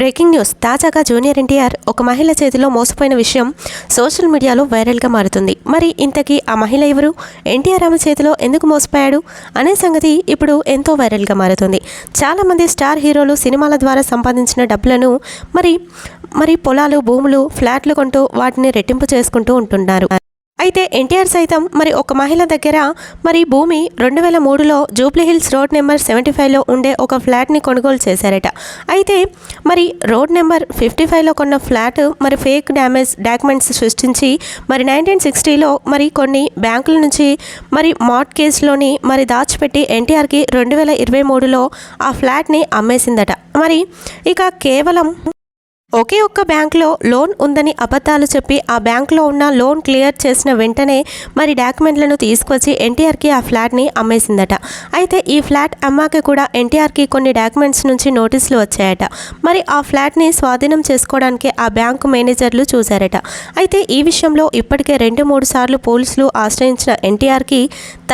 Breaking news. తాజాగా junior NTR ఒక మహిళ చేతిలో మోసపోయిన విషయం సోషల్ మీడియాలో వైరల్గా మారుతుంది. మరి ఇంతకీ ఆ మహిళ ఎవరు? ఎన్టీఆర్ ఆమె చేతిలో ఎందుకు మోసపోయాడు? అనే సంగతి ఇప్పుడు ఎంతో వైరల్గా మారుతుంది. చాలామంది స్టార్ హీరోలు సినిమాల ద్వారా సంపాదించిన డబ్బులను మరి మరి పొలాలు భూములు ఫ్లాట్లు కొంటూ వాటిని రెట్టింపు చేసుకుంటూ ఉంటున్నారు. అయితే ఎన్టీఆర్ సైతం మరి ఒక మహిళ దగ్గర మరి భూమి రెండు వేల మూడులో Jubilee Hills road number seventy ఫైవ్లో ఉండే ఒక ఫ్లాట్ని కొనుగోలు చేశారట. అయితే మరి రోడ్ నెంబర్ ఫిఫ్టీ ఫైవ్లో కొన్న ఫ్లాట్ మరి ఫేక్ డ్యామేజ్ డాక్యుమెంట్స్ సృష్టించి మరి నైన్టీన్ సిక్స్టీలో మరి కొన్ని బ్యాంకుల నుంచి మరి మార్ట్ కేసులోని మరి దాచిపెట్టి ఎన్టీఆర్కి రెండు వేల ఇరవై మూడులో ఆ ఫ్లాట్ని అమ్మేసిందట. మరి ఇక కేవలం ఒకే ఒక్క బ్యాంక్లో లోన్ ఉందని అబద్ధాలు చెప్పి ఆ బ్యాంక్లో ఉన్న లోన్ క్లియర్ చేసిన వెంటనే మరి డాక్యుమెంట్లను తీసుకొచ్చి ఎన్టీఆర్కి ఆ ఫ్లాట్ని అమ్మేసిందట. అయితే ఈ ఫ్లాట్ అమ్మాక కూడా ఎన్టీఆర్కి కొన్ని డాక్యుమెంట్స్ నుంచి నోటీసులు వచ్చాయట. మరి ఆ ఫ్లాట్ని స్వాధీనం చేసుకోవడానికి ఆ బ్యాంకు మేనేజర్లు చూశారట. అయితే ఈ విషయంలో ఇప్పటికే రెండు మూడు సార్లు పోలీసులు ఆశ్రయించిన ఎన్టీఆర్కి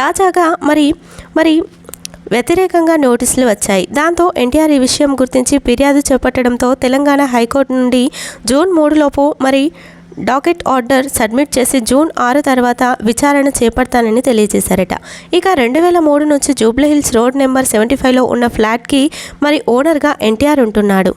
తాజాగా మరి మరి వ్యతిరేకంగా నోటీసులు వచ్చాయి. దాంతో ఎన్టీఆర్ ఈ విషయం గుర్తించి ఫిర్యాదు చేపట్టడంతో తెలంగాణ హైకోర్టు నుండి జూన్ మూడులోపు మరి డాకెట్ ఆర్డర్ సబ్మిట్ చేసి జూన్ ఆరు తర్వాత విచారణ చేపడతానని తెలియజేశారట. ఇక రెండు వేల మూడు నుంచి జూబ్లీహిల్స్ రోడ్ నెంబర్ సెవెంటీ ఫైవ్లో ఉన్న ఫ్లాట్కి మరి ఓనర్గా ఎన్టీఆర్ ఉంటున్నాడు.